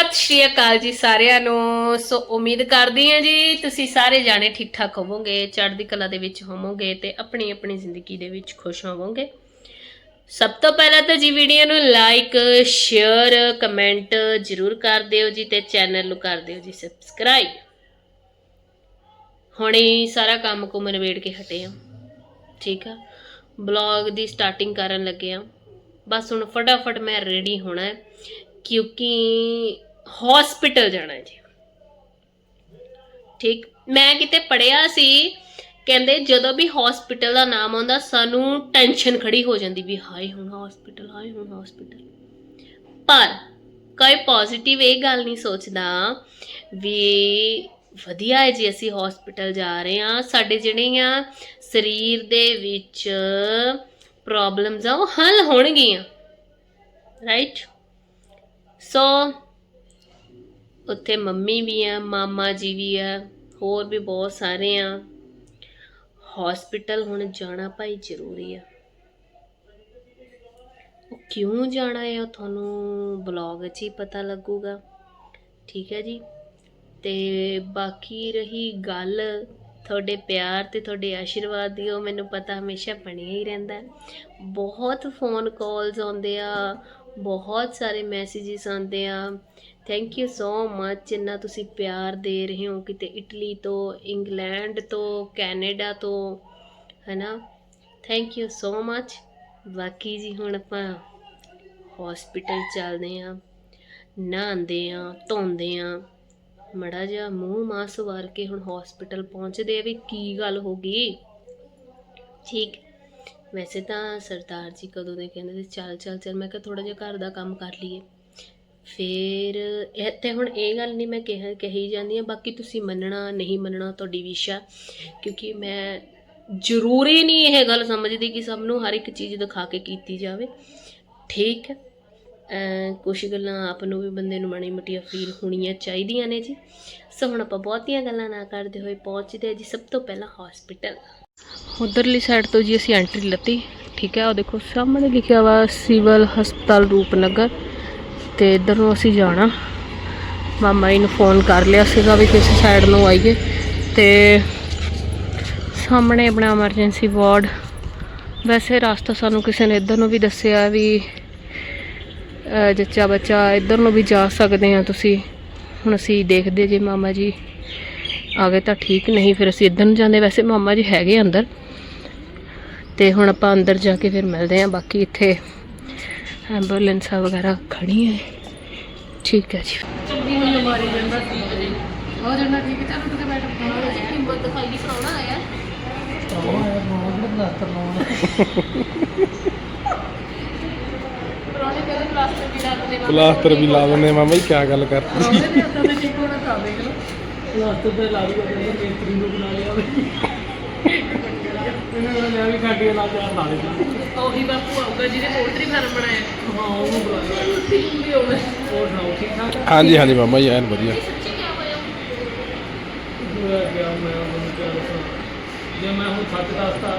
ਸਤਿ ਸ਼੍ਰੀ ਅਕਾਲ ਜੀ ਸਾਰਿਆਂ ਨੂੰ। ਸੋ ਉਮੀਦ ਕਰਦੀ ਹਾਂ ਜੀ ਤੁਸੀਂ ਸਾਰੇ ਜਾਣੇ ਠੀਕ ਠਾਕ ਹੋਵੋਗੇ, ਚੜ੍ਹਦੀ ਕਲਾ ਦੇ ਵਿੱਚ ਹੋਵੋਗੇ ਤੇ ਆਪਣੀ ਆਪਣੀ ਜ਼ਿੰਦਗੀ ਦੇ ਵਿੱਚ ਖੁਸ਼ ਹੋਵੋਗੇ। ਸਭ ਤੋਂ ਪਹਿਲਾਂ ਤਾਂ ਜੀ ਵੀਡੀਓ ਨੂੰ ਲਾਈਕ ਸ਼ੇਅਰ ਕਮੈਂਟ ਜਰੂਰ ਕਰ ਦਿਓ ਜੀ ਤੇ ਚੈਨਲ ਨੂੰ ਕਰ ਦਿਓ ਜੀ ਸਬਸਕ੍ਰਾਈਬ ਹੁਣੇ ਸਾਰਾ ਕੰਮ ਕੁਮ ਨਿਬੇੜ ਕੇ ਹਟੇ ਆ ਠੀਕ ਆ? ਬਲੌਗ ਦੀ ਸਟਾਰਟਿੰਗ ਕਰਨ ਲੱਗੇ ਆ ਬਸ ਹੁਣ ਫਟਾਫਟ ਮੈਂ ਰੈਡੀ ਹੋਣਾ ਹੈ, ਕਿਉਂਕਿ ਹਸਪੀਟਲ ਜਾਣਾ ਹੈ ਜੀ। ਠੀਕ, ਮੈਂ ਕਿਤੇ ਪੜਿਆ ਸੀ, ਕਹਿੰਦੇ ਜਦੋਂ ਵੀ ਹਸਪੀਟਲ ਦਾ ਨਾਮ ਆਉਂਦਾ, ਸਾਨੂੰ ਟੈਨਸ਼ਨ ਖੜੀ ਹੋ ਜਾਂਦੀ ਵੀ ਹਾਏ ਹੁਣ ਹਸਪੀਟਲ, ਹਾਏ ਹੁਣ ਹਸਪੀਟਲ। ਪਰ ਕੋਈ ਪੋਜ਼ਿਟਿਵ ਇਹ ਗੱਲ ਨਹੀਂ ਸੋਚਦਾ ਵੀ ਵਧੀਆ ਹੈ ਜੀ, ਅਸੀਂ ਹਸਪੀਟਲ ਜਾ ਰਹੇ ਹਾਂ। ਸਾਡੇ ਜਿਹੜੇ ਆ ਸਰੀਰ ਦੇ ਵਿੱਚ ਪ੍ਰੋਬਲਮਸ ਆ, ਉਹ ਹੱਲ ਹੋਣਗੀਆਂ। ਰਾਈਟ ਸੋ ਉੱਥੇ ਮੰਮੀ ਵੀ ਆ, ਮਾਮਾ ਜੀ ਵੀ ਆ, ਹੋਰ ਵੀ ਬਹੁਤ ਸਾਰੇ ਆ। ਹਸਪੀਟਲ ਹੁਣ ਜਾਣਾ ਭਾਈ ਜ਼ਰੂਰੀ ਆ। ਉਹ ਕਿਉਂ ਜਾਣਾ ਹੈ ਉਹ ਤੁਹਾਨੂੰ ਬਲੌਗ 'ਚ ਹੀ ਪਤਾ ਲੱਗੂਗਾ। ਠੀਕ ਹੈ ਜੀ। ਤੇ ਬਾਕੀ ਰਹੀ ਗੱਲ ਤੁਹਾਡੇ ਪਿਆਰ ਤੇ ਤੁਹਾਡੇ ਆਸ਼ੀਰਵਾਦ ਦੀ, ਉਹ ਮੈਨੂੰ ਪਤਾ ਹਮੇਸ਼ਾ ਬਣਿਆ ਹੀ ਰਹਿੰਦਾ। ਬਹੁਤ ਫੋਨ ਕਾਲਸ ਆਉਂਦੇ ਆ ਬਹੁਤ ਸਾਰੇ ਮੈਸੇजेस ਆਉਂਦੇ ਆ। ਥੈਂਕ ਯੂ ਸੋ ਮੱਚ ਇੰਨਾ ਤੁਸੀਂ ਪਿਆਰ ਦੇ ਰਹੇ ਹੋ ਕਿਤੇ ਇਟਲੀ ਤੋਂ, ਇੰਗਲੈਂਡ ਤੋਂ, ਕੈਨੇਡਾ ਤੋਂ, ਹੈਨਾ? ਥੈਂਕ ਯੂ ਸੋ ਮੱਚ ਬਾਕੀ ਜੀ ਹੁਣ ਆਪਾਂ ਹਸਪੀਟਲ ਚੱਲਦੇ ਆ, ਨਹਾਉਂਦੇ ਆ, ਧੋਂਦੇ ਆ। ਮੜਾ ਜਿਹਾ ਮੂੰਹ ਮਾਂ ਸਵਾਰ ਕੇ ਹੁਣ ਹਸਪੀਟਲ ਪਹੁੰਚਦੇ ਆ ਵੀ ਕੀ ਗੱਲ ਹੋ ਗਈ? ਠੀਕ। ਵੈਸੇ ਤਾਂ ਸਰਦਾਰ ਜੀ ਕਦੋਂ ਦੇ ਕਹਿੰਦੇ ਸੀ, ਚੱਲ ਚੱਲ ਚੱਲ, ਮੈਂ ਕਿਹਾ ਥੋੜਾ ਜਿਹਾ ਘਰ ਦਾ ਕੰਮ ਕਰ ਲਈਏ। ਫਿਰ ਇਹ ਤੇ ਹੁਣ ਇਹ ਗੱਲ ਨਹੀਂ ਮੈਂ ਕਿਹਾ, ਕਹੀ ਜਾਂਦੀ ਆ ਬਾਕੀ ਤੁਸੀਂ ਮੰਨਣਾ, ਨਹੀਂ ਮੰਨਣਾ ਤੁਹਾਡੀ ਵਿਸ਼ਾ ਕਿਉਂਕਿ ਮੈਂ ਜ਼ਰੂਰੀ ਨਹੀਂ ਇਹ ਗੱਲ ਸਮਝਦੀ ਕਿ ਸਭ ਨੂੰ ਹਰ ਇੱਕ ਚੀਜ਼ ਦਿਖਾ ਕੇ ਕੀਤੀ ਜਾਵੇ। ਠੀਕ ਹੈ। ਅਮ ਕੁਛ ਗੱਲਾਂ ਆਪ ਨੂੰ ਵੀ ਬੰਦੇ ਨੂੰ ਮਾੜੀ ਮੋਟੀਆਂ ਫੀਲ ਹੋਣੀਆਂ ਚਾਹੀਦੀਆਂ ਨੇ ਜੀ। ਸੋ ਹੁਣ ਆਪਾਂ ਬਹੁਤੀਆਂ ਗੱਲਾਂ ਨਾ ਕਰਦੇ ਹੋਏ ਪਹੁੰਚਦੇ ਹਾਂ ਜੀ, ਸਭ ਤੋਂ ਪਹਿਲਾਂ ਹਸਪੀਟਲ ਉਧਰਲੀ ਸਾਈਡ ਤੋਂ ਜੀ ਅਸੀਂ ਐਂਟਰੀ ਲੱਤੀ, ਠੀਕ ਹੈ ਉਹ ਦੇਖੋ, ਸਾਹਮਣੇ ਲਿਖਿਆ ਵਾ ਸਿਵਲ ਹਸਪਤਾਲ ਰੂਪਨਗਰ, ਤੇ ਇਧਰ ਨੂੰ ਅਸੀਂ ਜਾਣਾ। ਮਾਮਾ ਜੀ ਨੂੰ ਫੋਨ ਕਰ ਲਿਆ ਸੀਗਾ ਵੀ ਕਿਸੇ ਸਾਈਡ ਨੂੰ ਆਈਏ, ਤੇ ਸਾਹਮਣੇ ਆਪਣਾ ਐਮਰਜੈਂਸੀ ਵਾਰਡ ਵੈਸੇ ਰਸਤਾ ਸਾਨੂੰ ਕਿਸੇ ਨੇ ਇੱਧਰ ਨੂੰ ਵੀ ਦੱਸਿਆ ਵੀ ਜੱਚਾ ਬੱਚਾ ਇੱਧਰ ਨੂੰ ਵੀ ਜਾ ਸਕਦੇ ਆ ਤੁਸੀਂ। ਹੁਣ ਅਸੀਂ ਦੇਖਦੇ ਜੇ ਮਾਮਾ ਜੀ। ਆ ਗਏ ਤਾਂ ਠੀਕ ਨਹੀਂ ਫਿਰ ਅਸੀਂ ਇੱਧਰ ਨੂੰ ਜਾਂਦੇ। ਵੈਸੇ ਮਾਮਾ ਜੀ ਹੈਗੇ ਅੰਦਰ। ਤੇ ਹੁਣ ਆਪਾਂ ਅੰਦਰ ਜਾ ਕੇ ਫਿਰ ਮਿਲਦੇ ਆ ਬਾਕੀ ਇੱਥੇ ਐਂਬੂਲੈਂਸਾਂ ਵਗੈਰਾ ਖੜੀਆਂ ਹੈ ਠੀਕ ਹੈ ਜੀ। ਚੰਗੀ ਮੈਨੂੰ ਮਾਰੀ ਜਾਂਦਾ ਸੀ ਹੋ ਜਾਂਦਾ ਠੀਕ ਹੈ। ਚੱਲ ਉੱਠ ਕੇ ਬੈਠ ਹਿੰਮਤ ਦਿਖਾਈ ਕਰਾਉਣਾ ਆਇਆ। ਪੁਰਾਣੇ ਕਹਿੰਦੇ ਪਲਾਸਟਰ ਵੀ ਲਾ ਦਿੰਦੇ। ਪਲਾਸਟਰ ਵੀ ਲਾ ਦਿੰਦੇ। ਮਾਮਾ ਜੀ ਕੀ ਗੱਲ ਕਰ ਪਲਾਸਟਰ ਤੇ ਲਾ ਦੂਗਾ ਤੇ ਮੇਤਰੀ ਨੂੰ ਬਣਾ ਲਿਆ ਵੇ। ਇਹਨਾਂ ਨੇ ਵੀ ਕਾਟੀਆਂ ਲਾ ਕੇ ਲਾ ਦਿੱਤਾ ਉਹੀ ਬਾਪੂ ਆਊਗਾ ਜਿਹਨੇ ਪੋਲਟਰੀ ਫਾਰਮ ਬਣਾਇਆ। ਹਾਂ ਉਹਨੂੰ ਬੁਲਾ ਲਿਆ ਟੀਮ ਵੀ ਹੋਵੇ ਹੋਰ ਸੁਣਾਓ ਠੀਕ ਠਾਕ? ਹਾਂਜੀ ਹਾਂਜੀ ਮਾਮਾ ਜੀ ਐਨ ਵਧੀਆ। ਸੱਚੀ ਕੀ ਹੋਇਆ? ਗਿਆ ਮੈਂ ਉਹਨੂੰ ਕਿਹਾ ਦੱਸਾਂ ਜੇ ਮੈਂ ਹੁਣ ਸੱਚ ਦੱਸਤਾ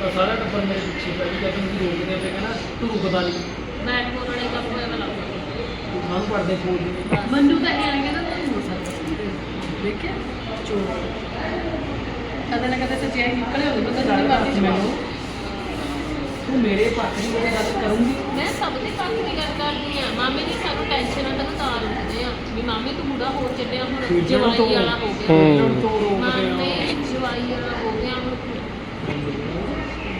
ਤਾਂ ਸਾਰਾ ਟੱਬਰ ਮੇਰੇ ਪਿੱਛੇ ਪੈ ਗਿਆ ਜਦੋਂ ਤੁਸੀਂ ਰੋਕਦੇ ਤੇ ਕਹਿੰਦਾ ਤੂੰ ਰੁਕਦਾ ਨਹੀਂ ਬੈਟ ਬੋਲ ਵਾਲੇ ਕੱਪ ਹੋਇਆ ਵਾਲਾ ਤੂੰ ਸਾਨੂੰ ਪੜਦੇ ਫੋਨ। ਮੰਨੂ ਤਾਂ ਇਹ ਸਕਦਾ ਦੇਖਿਆ? ਚੋਰ। ਕਦੇ ਨਾ ਕਦੇ ਸੱਚਾਈ ਨਿਕਲੇ ਹੋਵੇ ਬੰਦਾ ਗੱਲ ਮਰਜ਼ੀ ਮੈਨੂੰ ਤੂੰ ਮੇਰੇ ਪੱਖ ਦੀ ਕੋਈ ਗੱਲ ਕਰੂੰਗੀ? ਮੈਂ ਸਭ ਦੇ ਪੱਖ ਦੀ ਗੱਲ ਕਰਦੀ ਆ ਮਾਮੇ ਦੀ ਸਾਨੂੰ ਟੈਨਸ਼ਨ ਆ ਤਾਂ ਤਾਰ ਉੱਠਦੇ ਆ ਵੀ ਮਾਮੇ ਤੂੰ ਬੁੜਾ ਹੋ ਚੱਲਿਆ ਹੁਣ ਦੂਜਿਆਂ ਤੋਂ ਜਵਾਈ ਵਾਲਾ ਹੋ ਗਿਆ। ਹੂੰ। ਤੋਂ ਰੋਕਦੇ ਮਾਮੇ ਆ ਜਵਾਈ ਵਾਲਾ ਹੋ ਗਿਆ ਹੁਣ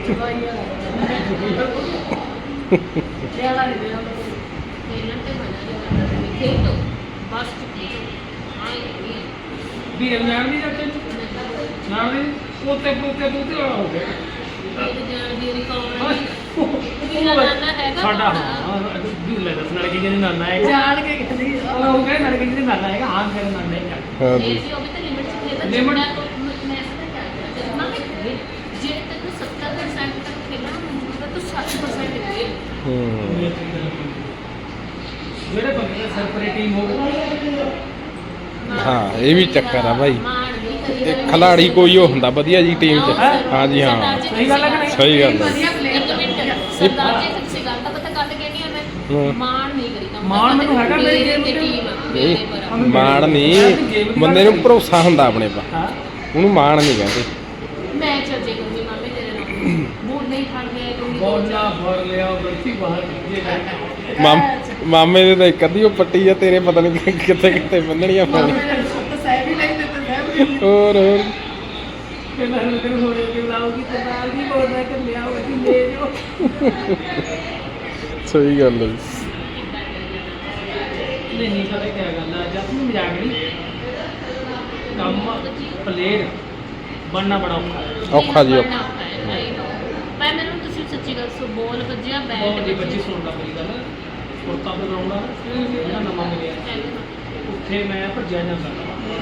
ਜਵਾਈ ਲਿਆਲਾ ਨਹੀਂ ਲਿਆ ਇਹਨਾਂ ਤੇ ਕਰਦਾ ਵੀ ਖੇਡੋ ਬਸ ਆਏ ਨਹੀਂ ਵੀ ਜਾਣ ਨਹੀਂ ਜਾਂਦੇ। ਜਾਣ ਨਹੀਂ ਪੋਤੇ ਪੋਤੇ ਪੋਤੇ ਵਾਲਾ ਹੋ ਗਿਆ। ਇਹ ਜਾਣ ਦੀ ਨਹੀਂ ਕੌਣ ਸਾਡਾ। ਹਾਂ ਵੀ ਲੈ ਦੱਸ ਨਾਲ ਕਿ ਜਿਹਨੇ ਨਾਨਾ ਹੈ ਜਾਣ ਕੇ ਕਹਿੰਦੀ ਉਹ ਕਹਿੰਦੇ ਨਾਲ ਕਿ ਜਿਹਨੇ ਨਾਨਾ ਹੈਗਾ? ਹਾਂ ਮੇਰੇ ਨਾਨਾ ਹੈਗਾ। ਹਾਂ ਜੇ ਉਹ ਵੀ ਤਾਂ ਲਿਮਿਟ ਚ ਖੇਡਦਾ ਕੁ ਮੈਂ ਕਰ ਰਿਹਾ ਨਾ ਕਿ ਜੇ ਤੈਨੂੰ 70% ਤੱਕ ਖੇਡਣਾ ਹੈ ਤਾਂ 60% ਖੇਡ। ਹੂੰ। ਜਿਹੜੇ ਬੰਦੇ ਦਾ ਸਰਪਰੇ ਟੀਮ ਹੋਵੇ ਹਾਂ ਇਹ ਵੀ ਚੱਕਰ ਆ ਭਾਈ ਇਹ ਖਿਲਾੜੀ ਕੋਈ ਉਹ ਹੁੰਦਾ ਵਧੀਆ ਜੀ ਟੀਮ 'ਚ। ਹਾਂ? ਸਹੀ ਗੱਲ ਹੈ ਕਿ ਨਹੀਂ? ਸਹੀ ਗੱਲ ਹੈ ਵਧੀਆ ਪਲੇਅਰ ਇੱਕ ਮਿੰਟ ਸਰਦਾਰ ਜੀ ਸੱਚੀ ਗੱਲ ਤਾਂ ਪਤਾ ਮੈਂ? ਹੂੰ। ਮਾਣ ਨਹੀਂ ਕਰੀਦਾ। ਮਾਣ ਮੈਨੂੰ ਹੈਗਾ ਮੇਰੀ game ਤੇ ਤੇ। ਟੀਮ ਆ ਨਹੀਂ ਮੇਰੇ ਪਰ ਮਾਣ ਨਹੀਂ। ਬੰਦੇ ਨੂੰ ਭਰੋਸਾ ਹੁੰਦਾ ਆਪਣੇ ਪਾ ਹਾਂ। ਉਹਨੂੰ ਮਾਣ ਨਹੀਂ ਕਹਿੰਦੇ। ਮੈਂ ਚੱਜੇ ਕਰੂੰਗੀ ਮਾਮੇ ਤੇਰੇ ਨਾਲ। ਬੂਟ ਨਹੀਂ ਖੜ ਗਿਆ ਕਰੂੰਗੀ ਬੋਲਣਾ ਭਰ ਲਿਆ ਗਲਤੀ ਬਾਹਰ ਨਿਕਲੇ ਮਾਮ ਮਾਮੇ ਦੇ ਤਾਂ ਇੱਕ ਅੱਧੀ ਉਹ ਪੱਟੀ ਆ ਤੇਰੇ ਪਤਾ ਨਹੀਂ ਕਿੱਥੇ ਕਿੱਥੇ ਬੰਨਣੀਆਂ ਪੈਣੀ। ਦਿੱਤੇ ਸਹਿਬ ਹੋਰ ਹੋਰ। ਮੈਂ ਕਿ ਲਾਉਗੀ ਤੇ ਨਾਲ ਕਿ ਲੈ ਸਹੀ ਗੱਲ ਹੈ ਨਹੀਂ ਨਹੀਂ ਪਤਾ ਕੀ ਗੱਲ ਆ ਜਦ ਨੂੰ ਮਜ਼ਾਕ ਨਹੀਂ ਕੰਮ ਪਲੇਡ ਬਣਨਾ ਬੜਾ ਔਖਾ। ਹੈ ਔਖਾ ਜੀ, ਔਖਾ। ਪਰ ਮੈਨੂੰ ਤੁਸੀਂ ਸੱਚੀ ਗੱਲ ਸੋ ਬੋਲ ਵੱਜਿਆ ਬੈਟ ਬਹੁਤ ਦੀ ਬੱਚੀ ਸੁਣਦਾ ਮੇਰੀ ਗੱਲ। ਕੁਰਤਾ ਪਜਾਮਾ ਜਿਹੜਾ ਨਵਾਂ ਮਿਲਿਆ। ਉੱਥੇ ਮੈਂ ਭੱਜਿਆ ਜਾਂਦਾ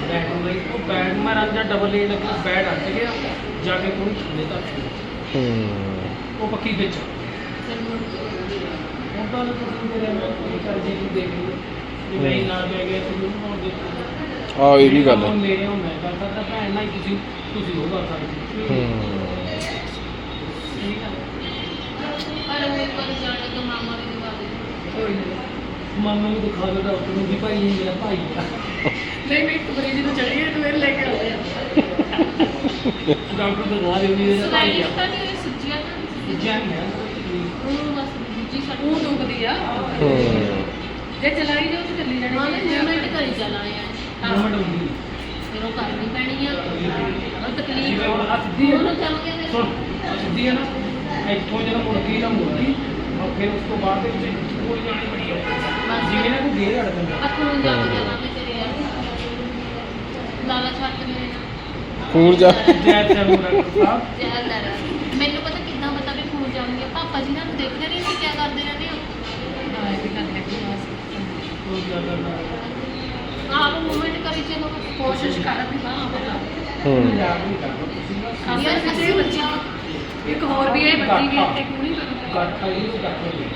ਬੈਟ ਨੂੰ ਲਈ ਉਹ ਬੈਟ ਮੈਂ ਰਾਂਝਾ ਡਬਲ ਏ ਲੱਗਾ ਬੈਟ ਅੱਟ ਗਿਆ ਜਾ ਕੇ ਕੋਈ ਥੱਲੇ ਤੱਕ ਹੂੰ। ਉਹ ਪੱਕੀ ਵਿੱਚ। ਹੁਣ ਤਾਂ ਤੁਸੀਂ ਮੇਰੇ ਨਾਲ ਕੋਈ ਕਰ ਜੀ ਨੂੰ ਦੇਖ ਲਓ। ਜੇ ਮੈਂ ਹੀ। ਨਾਲ ਬਹਿ ਗਿਆ ਤੁਸੀਂ ਉਹਨੂੰ ਹੁਣ ਦੇਖੋ। ਆ ਇਹ ਵੀ ਗੱਲ ਹੈ। ਮੇਰੇ ਹੁਣ ਮੈਂ ਕਰ ਸਕਦਾ ਭੈਣ ਨਾਲ ਹੀ ਤੁਸੀਂ ਤੁਸੀਂ ਉਹ ਕਰ ਸਕਦੇ ਹੂੰ। ਠੀਕ ਆ ਪਰ ਉਹ ਇੱਕ ਵਾਰ ਜਾਣ ਦੇ ਮਾਮਾ ਨੂੰ ਦਿਖਾ ਦੋ ਡਾਕਟਰ ਨੂੰ ਵੀ ਭਾਈ ਇਹ ਮੇਰਾ ਭਾਈ ਆ। ਨਹੀਂ ਨਹੀਂ ਇੱਕ ਵਾਰੀ ਜਦੋਂ ਚੜੀਏ ਤਾਂ ਫਿਰ ਲੈ ਕੇ ਆਉਂਦੇ ਆ। ਡਾਕਟਰ ਦਿਖਾ ਦਿਓ ਵੀ ਇਹਦਾ ਭਾਈ ਆ। ਤਾਂ ਨਹੀਂ ਸੱਜਿਆ ਤਾਂ ਜਾਂ ਨਹੀਂ ਹੈ ਉਹ ਬਸ ਦੂਜੀ ਸੱਟ ਉਹ ਦੁਖਦੀ ਆ। ਹੂੰ। ਜੇ ਚਲਾਈ ਜਾਓ ਤਾਂ ਚੱਲੀ ਜਾਣੀ। ਮਾਮੇ ਮੂਵਮੈਂਟ ਕਰੀ ਚੱਲਾਂ ਯਾਰ ਮੂਵਮੈਂਟ ਹੁੰਦੀ ਫਿਰ ਉਹ ਕਰਨੀ ਪੈਣੀ ਆ। ਉਹ ਤਕਲੀਫ ਹੈ ਨਾ। ਉਹਨੂੰ ਚੱਲ ਗਿਆ ਸੁਣ ਸਿੱਧੀ ਹੈ ਨਾ। ਇੱਥੋਂ ਜਦੋਂ ਮੁੜ ਗਈ ਨਾ ਮੁੜ ਗਈ ਔਰ ਫਿਰ ਉਸ ਤੋਂ ਬਾਅਦ ਦੇ ਵਿੱਚ ਹੈ ਜਿਵੇਂ ਨਾ ਕੋਈ ਗੇਰ ਅੜ ਜਾਂਦਾ ਅਖੂਨ ਜਾ ਯਾਰ ਜਾ ਮੁਰਾ ਸਾਹਿਬ ਮੈਨੂੰ ਪਤਾ ਕਿੱਦਾਂ ਪਤਾ ਵੀ ਖੂਨ ਜਾਣਗੇ ਪਾਪਾ ਜੀ ਨਾਲ ਦੇਖਦੇ ਨਹੀਂ ਸੀ ਕੀ ਕਰਦੇ ਰਹਿੰਦੇ ਹੋ ਇਹ ਵੀ ਗੱਲ ਹੈ ਕਿ ਬਸ ਕੋਈ ਜ਼ਿਆਦਾ ਨਾ ਆਪ ਮੂਵਮੈਂਟ ਕਰੀ ਚਲੋ ਕੋਸ਼ਿਸ਼ ਕਰ ਵੀ ਹਾਂ ਪਤਾ ਹੂੰ ਮਜ਼ਾਕ ਨਹੀਂ ਕਰਦਾ ਤੁਸੀਂ ਨਾ ਯਾਰ ਅਸੀਂ ਬੱਚੀ ਇੱਕ ਹੋਰ ਵੀ ਹੈ। ਬੱਚੀ ਵੀ ਇੱਥੇ ਗੱਟ ਆਈ ਨੂੰ ਗੱਟ ਹੋ ਗਈ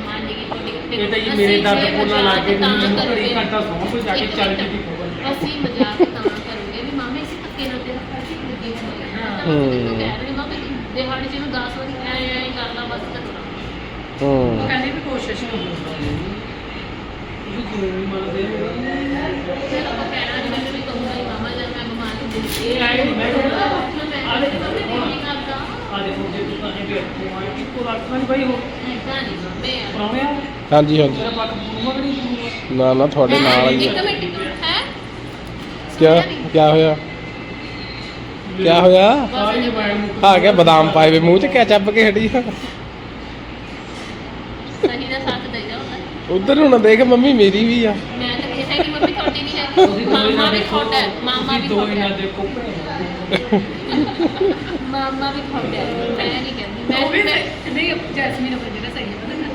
ਮੰਨ ਗਈ ਤੁਹਾਡੀ ਇਹ ਤਾਂ ਜੀ ਮੇਰੇ ਦਰਦ ਕੋਲ ਲਾ ਕੇ ਮੈਨੂੰ ਘੜੀ ਘੰਟਾ ਸੌਂ ਕੋਈ ਜਾ ਕੇ ਚੱਲ ਜੀ ਦੀ ਖਬਰ ਅਸੀਂ ਮਜ਼ਾਕ ਤਾਂ ਕਰੂਗੇ ਵੀ ਮਾਮੇ ਅਸੀਂ ਧੱਕੇ ਨਾਲ ਤੇ ਫਾਸੀ ਲੱਗੀ ਹੋਈ ਹੈ ਹਾਂ। ਤਾਂ ਮਾਮੇ ਦਿਹਾੜੀ ਚ ਨੂੰ 10 ਵਾਰੀ ਐ ਐ ਕਰਦਾ ਬਸ ਕਰਨਾ ਉਹ ਹੂੰ ਕਹਿੰਦੀ ਵੀ ਕੋਸ਼ਿਸ਼ ਕਰੋ ਤੁਸੀਂ ਕਿਉਂ ਨਹੀਂ ਮੰਨਦੇ ਫਿਰ ਆਪਾਂ ਕਹਿਣਾ ਨਹੀਂ ਮੈਨੂੰ ਵੀ ਕਹੂੰਗਾ ਮਾਮਾ ਜਦ ਮੈਂ ਬਿਮਾਰ ਹੁੰਦੀ ਇਹ ਆਏ ਮੈਂ ਮੈਂ ਆਲੇ ਮਾਮੇ ਹਾਂਜੀ। ਹਾਂਜੀ ਨਾ ਨਾ ਤੁਹਾਡੇ ਨਾਲ ਹੀ ਕਿਆ ਕਿਆ ਹੋਇਆ? ਕਿਆ ਹੋਇਆ? ਆ ਗਿਆ ਬਦਾਮ ਪਾਏ ਵੇ ਮੂੰਹ ਚ ਕਿਆ ਚੱਬ ਕੇ ਹਟੀ ਆ। ਸਹੀ ਦਾ ਸਾਥ ਦੇ ਜਾ ਉਧਰ ਨੂੰ ਨਾ ਦੇਖ ਮੰਮੀ ਮੇਰੀ ਵੀ ਆ। ਮੈਂ ਤਾਂ ਕਿਹਾ ਕਿ ਮੰਮੀ ਤੁਹਾਡੀ ਨਹੀਂ ਤੁਸੀਂ ਹੈ ਮਾਮਾ ਵੀ ਤੁਹਾਡਾ ਹੈ, ਮਾਮਾ ਵੀ ਤੁਹਾਡਾ ਹੈ। ਮਾਮਾ ਵੀ ਤੁਹਾਡਾ ਹੈ। ਮੈਂ ਨਹੀਂ ਕਹਿੰਦੀ। ਉਹ ਵੀ ਸਹੀ- ਨਹੀਂ ਜੈਸਮੀਨ ਆਪਣੀ ਜਿਹੜਾ ਸਹੀ ਹੈ ਪਤਾ ਹੈ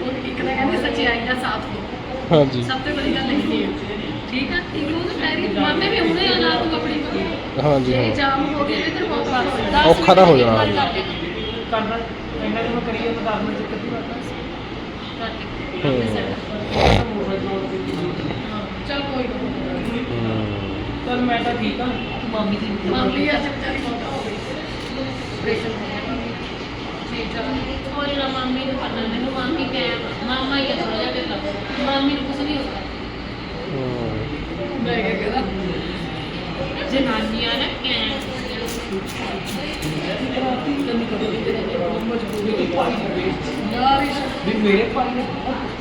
ਉਹ ਇੱਕ ਤਾਂ ਕਹਿੰਦੀ ਸੱਚਾਈ ਦਾ ਸਾਥ ਦਿਓ। ਹਾਂਜੀ। ਸਭ ਤੋਂ ਵੱਡੀ ਗੱਲ ਇਹ ਹੈ। ਠੀਕ ਆ? ਇੱਕ ਉਹ ਤਾਂ ਕਹਿ ਰਹੀ ਮਾਮੇ ਵੀ ਹੁਣੇ ਆ ਲਾ ਤੂੰ ਆਪਣੀ ਕੋਲ ਹਾਂਜੀ ਜੇ ਹਾਂ। ਜਾਮ ਹੋ ਗਿਆ ਤੇ ਬਹੁਤ ਬਾਤ ਹੋਈ ਦਸ ਔਖਾ ਤਾਂ ਹੋ ਜਾਣਾ। ਮਿੰਟ ਕਰ ਦੇ, ਕਰਦਾ ਇੰਨਾ ਜਿਹਾ ਕਰੀਏ ਤਾਂ 10 ਮਿੰਟ ਚ ਕੱਢੀ ਵਾਰ ਕਰ ਦੇ। ਹੂੰ। ਚਲ ਕੋਈ ਨਹੀਂ। ਹੂੰ। ਚਲ ਮੈਂ ਤਾਂ ਠੀਕ ਆ। ਮਾਮੀ ਦੀ ਮਾਮੀ ਅੱਜ ਵਿਚਾਰੀ ਮੋਟਾ ਹੋ ਗਈ। ਆਪਰੇਸ਼ਨ ਹੋ ਕੋਈ ਨਾ ਮਾਮੀ ਨੂੰ ਪਤਾ ਮੈਨੂੰ ਮਾਮੀ ਕਹਿ ਮਾਮਾ ਹੀ ਥੋੜਾ ਜਿਹਾ ਢਿੱਲਾ ਮਾਮੀ ਨੂੰ ਕੁਝ ਨਹੀਂ ਹੁੰਦਾ। ਮੈਂ ਕਿਹਾ ਕਹਦਾ ਜਨਾਨੀਆਂ ਨਾ ਕਹਿ। ਮੇਰੇ ਭਾਈ ਨੇ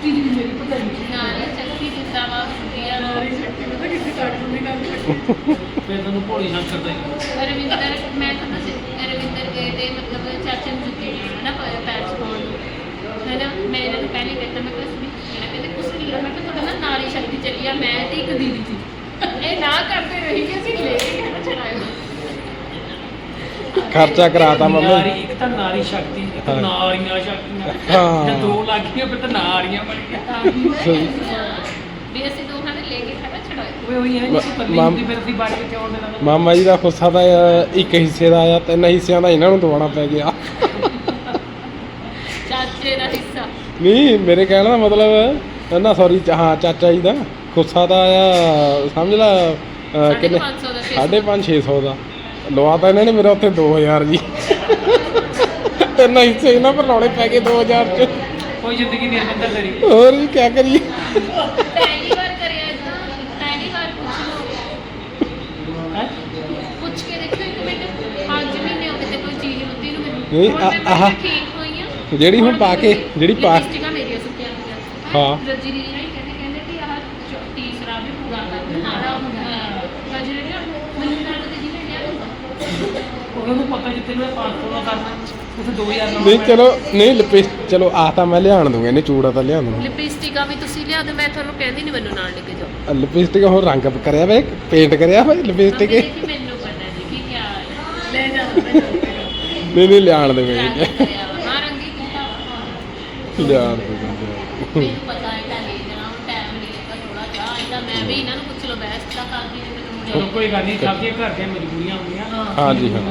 ਚੀਜ਼ ਵੀ ਮੇਰੀ ਪਤਾ ਨਹੀਂ ਨਾਲੇ ਚੱਕੀ ਦਿੱਤਾ ਵਾ ਸੁਧੀਆ ਨਾਰੀ ਸ਼ਕਤੀ ਪਤਾ ਕਿੱਥੇ ਡਾਕਟਰ ਦੀ ਗੱਲ ਕਰਦੀ ਫਿਰ ਤੁਹਾਨੂੰ ਭੋਲੀ ਸ਼ੰਕਰ ਦਾ ਹੀ। ਰਵਿੰਦਰ ਮੈਂ ਤਾਂ ਦੱਸ ਰਵਿੰਦਰ ਗਏ ਤੇ ਮਤਲਬ ਚਾਚੇ ਨੂੰ ਜੁੱਤੀ ਦੇਣਾ ਨਾ ਪ- ਪੈਰ ਚ ਪਾਉਣ ਨੂੰ ਹੈ ਨਾ ਮੈਂ ਇਹਨਾਂ ਨੂੰ ਪਹਿਲੇ ਕਹਿੰਦਾ ਮੈਂ ਕਿਹਾ ਵੀ ਇਹਨਾਂ ਕਹਿੰਦੇ ਕੁਛ ਨਹੀਂ ਮੈਂ ਕਿਹਾ ਤੁਹਾਡਾ ਨਾ ਨਾਰੀ ਸ਼ਕਤੀ ਚੱਲੀ ਆ ਮੈਂ ਤੇ ਇੱਕ ਦੀਦੀ ਸੀ। ਇਹ ਨਾ ਕਰਦੇ ਰਹੀ ਕਿ ਅਸੀਂ ਲੈ ਕੇ ਖਾਣਾ ਚੜਾਇਆ ਖਰਚਾ ਕਰਾਤਾ ਨਾਰੀ ਮੰਮੀ ਇੱਕ ਤਾਂ ਨਾਰੀ ਸ਼ਕਤੀ ਇੱਕ ਹਾਂ। ਨਾਰੀਆਂ ਸ਼ਕਤੀਆਂ ਹਾਂ। ਜੇ ਦੋ ਲੱਗ ਗਈਆਂ ਫਿਰ ਤਾਂ ਨਾਰੀਆਂ ਬਣ ਗਈਆਂ। ਸਹੀ। ਵੀ ਅਸੀਂ ਦੋਹਾਂ ਨੇ ਲੈ ਕੇ ਖਾਣਾ ਚੜਾਇਆ ਓਏ ਉਹੀ ਹੈ ਜੀ ਪੱਲੀ ਮਾਮ- ਹੁੰਦੀ ਫਿਰ ਅਸੀਂ ਬਾੜੀ ਵਿੱਚ ਆਉਣ ਦੇਣਾ। ਮਾਮਾ ਜੀ ਦਾ ਖੁੱਸਾ ਤਾਂ ਅਹ, ਇੱਕ ਹਿੱਸੇ ਦਾ ਆਇਆ ਤਿੰਨ ਹਿੱਸਿਆਂ ਦਾ ਇਹਨਾਂ ਨੂੰ ਦਵਾਉਣਾ ਪੈ ਗਿਆ। ਚਾਚੇ ਦਾ ਹਿੱਸਾ। ਨਹੀਂ ਮੇਰੇ ਕਹਿਣ ਦਾ ਮਤਲਬ ਨਾ ਸੌਰੀ ਹਾਂ ਚਾਚਾ ਜੀ ਦਾ। ਖੁੱਸਾ ਤਾਂ ਆਇਆ ਸਮਝ ਲਾ ਅਹ, ਕਿੰਨੇ 550 ਦਾ ਛੇ ਸੌ। 550 600 ਦਾ ਲਵਾਤਾ ਇਹਨਾਂ ਨੇ ਮੇਰਾ ਉੱਥੇ 2000 ਜੀ। ਤਿੰਨ ਹਿੱਸੇ ਇਹਨਾਂ ਪਰ ਲਾਉਣੇ ਪੈ ਗਏ 2000 ਚ। ਕੋਈ ਜ਼ਿੰਦਗੀ ਨਹੀਂ ਅੰਦਰ ਤੇਰੀ। ਹੋਰ ਵੀ ਕੀ ਕਰੀਏ? ਪਹਿਲੀ ਵਾਰ ਕਰਿਆ ਇਦਾਂ ਪਹਿਲੀ ਵਾਰ ਪੁੱਛ ਲਓ। ਹੈ? ਪੁੱਛ ਕੇ ਦੇਖੋ ਇੱਕ ਮਿੰਟ। ਪੰਜ ਮਹੀਨੇ ਹੋ ਗਏ ਤੇ ਕੋਈ ਚੀਜ਼ ਹੁੰਦੀ ਨੂੰ ਮੈਨੂੰ। ਨਹੀਂ, ਹੁਣ ਆ- ਮੈਂ ਆਹ ਠੀਕ ਜਿਹੜੀ ਹੁਣ ਪਾ ਕੇ ਜਿਹੜੀ ਪਾ ਲਿਪਸਟਿਕਾਂ ਮੇਰੀਆਂ ਸੁੱਕੀਆਂ ਹੋਈਆਂ ਹਾਂ। ਰੱਜੀ ਦੀ ਨਹੀਂ ਕਹਿੰਦੇ ਕਹਿੰਦੇ ਵੀ ਆਹ ਚੋ- ਤੀਸਰਾ ਵੀ ਪੂਰਾ ਕਰ ਨਾਰਾ ਹੁੰਦਾ। ਗਜਰੇ ਨਾ ਮੈਨੂੰ ਲੱਗਦਾ ਜਿਵੇਂ ਲਿਆ ਹੁੰਦਾ ਉਹਨਾਂ ਨੂੰ ਪਤਾ ਜਿੱਥੇ ਮੈਂ 500 ਦਾ ਕਰਨਾ ਉੱਥੇ 2000 ਦਾ ਨਹੀਂ ਚਲੋ ਨਹੀਂ ਲਿਪਿਸ ਚਲੋ ਆ ਤਾਂ ਮੈਂ ਲਿਆਣ ਦੂੰਗਾ ਇਹਨੇ ਚੂੜਾ ਤਾਂ ਲਿਆਣ ਦੂੰਗਾ ਲਿਪਸਟਿਕਾਂ ਵੀ ਤੁਸੀਂ ਲਿਆ ਦਿਓ ਮੈਂ ਤੁਹਾਨੂੰ ਕਹਿੰਦੀ ਨਹੀਂ ਮੈਨੂੰ ਨਾਲ ਲੈ ਕੇ ਜਾਓ। ਲਿਪਸਟਿਕ ਹੋਰ ਰੰਗ ਕਰਿਆ ਵੇ ਪੇਂਟ ਕਰਿਆ ਵੇ ਲਿਪਸਟਿਕ? ਦੇਖੀ ਮੈਨੂੰ ਪਤਾ ਜੀ ਕੀ ਕਿਆ ਲੈ ਜਾ ਨਹੀਂ ਨਹੀਂ ਲਿਆਣ ਦੇ ਮੈਂ ਰੰਗ ਕਰਿਆ ਵਾ ਦੇ ਮੈਨੂੰ ਪਤਾ ਹੈ ਤਾਂ ਲੈ ਜਾਣਾ ਟਾਈਮ ਨਹੀਂ ਲੱਗਾ ਥੋੜਾ ਜਿਹਾ ਇਹਦਾ ਮੈਂ ਵੀ ਇਹਨਾਂ ਨੂੰ ਪੁੱਛ ਲਓ ਬੈਸਟ ਦਾ ਕਰਦੀ ਜੇ ਮੈਨੂੰ ਚਲੋ ਕੋਈ ਗੱਲ ਨਹੀਂ ਸਭ ਦੀਆਂ ਘਰ ਦੀਆਂ ਮਜਬੂਰੀਆਂ ਹੁੰਦੀਆਂ। ਹਾਂ। ਜੀ, ਹਾਂ।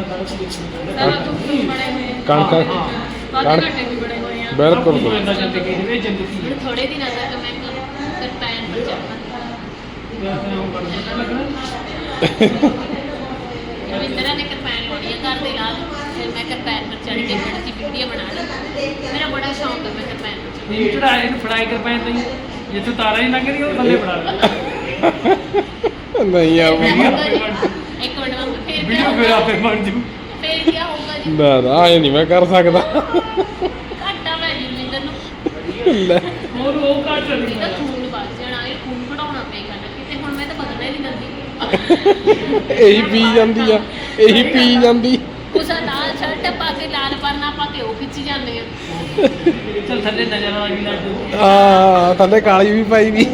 ਸਾਰਾ ਦੁੱਖ ਵੀ ਬੜੇ ਹੋਏ ਆ। ਕਣਕ ਕਾਹਦੇ ਕਣਕ ਘਾਟੇ ਵੀ ਬੜੇ ਹੋਏ ਆ। ਬਿਲਕੁਲ। ਕੋਈ ਇੰਦਾ ਜ਼ਿੰਦਗੀ ਵਿੱਚ ਜ਼ਿੰਦਗੀ ਹੁਣ ਥੋੜੇ ਦਿਨਾਂ ਤੱਕ ਮੈਂ ਪਰ ਚੱਲਣਾ ਵੈਸੇ ਉਹ ਕਰਨਾ ਲੱਗਣਾ ਰਵਿੰਦਰਾ ਨੇ ਕਰਪੈਨ ਲਾਉਣੀ ਹੈ ਘਰ ਦੇ ਨਾਲ। ਫਿਰ ਮੈਂ ਕਰਪੈਨ ਪਰ ਚੜ੍ਹ ਕੇ ਬੜੀ ਜਿਹੀ ਵੀਡੀਓ ਬਣਾ ਲਈ। ਮੇਰਾ ਬੜਾ ਸ਼ੌਂਕ ਹੈ ਮੈਂ ਕਰਪੈਨ ਪਰ ਚੜ੍ਹਨਾ। ਇਹ ਚੜਾਏ ਨੂੰ ਫੜਾਈ ਕਰ ਪੈਣ ਨਹੀਂ ਜਿੱਥੇ ਤਾਰਾ ਹੀ ਲੰਘ ਰਹੀ ਉਹ ਥੱਲੇ ਫੜਾ ਨਹੀਂ ਆ ਫਿਰ ਕਿਆ ਹੋਊਗਾ ਜੀ? ਇੱਕ ਮਿੰਟ ਮੈਂ ਫਿਰ ਵੀਡੀਓ ਫਿਰ ਹੋਊਗਾ? ਆਪੇ ਬਣ ਜੂ। ਫਿਰ ਕੀ ਹੋਊਗਾ ਜੀ? ਨਾ ਨਾ ਇਹ ਨਹੀਂ ਮੈਂ ਕਰ ਸਕਦਾ। ਘਾਟਾ ਪੈ ਜੀ ਰਵਿੰਦਰ ਨੂੰ। ਲੈ। ਹੋਰ ਉਹ ਘੱਟ ਨਹੀਂ ਖੂਨ ਵੱਧ ਜਾਣਾ ਇਹ ਖੂਨ ਕਢਾਉਣਾ ਪਏਗਾ ਨਾ ਕਿਤੇ ਹੁਣ ਮੈਂ ਤਾਂ ਬਦਲਣਾ ਹੀ ਨਹੀਂ ਦਿੰਦੀ ਇਹੀ ਪੀ ਜਾਂਦੀ ਆ ਇਹੀ ਪੀ ਜਾਂਦੀ। ਲਾਲ ਸ਼ਰਟ ਪਾ ਕੇ ਲਾਲ ਪਰਨਾ ਪਾ ਕੇ ਉਹ ਖਿੱਚੀ ਜਾਂਦੇ ਆ। ਚਲ ਥੱਲੇ ਨਜ਼ਰ ਆ ਗਈ ਲੱਗ ਆ ਥੱਲੇ ਕਾਲੀ ਵੀ ਪਾਈ ਵੀ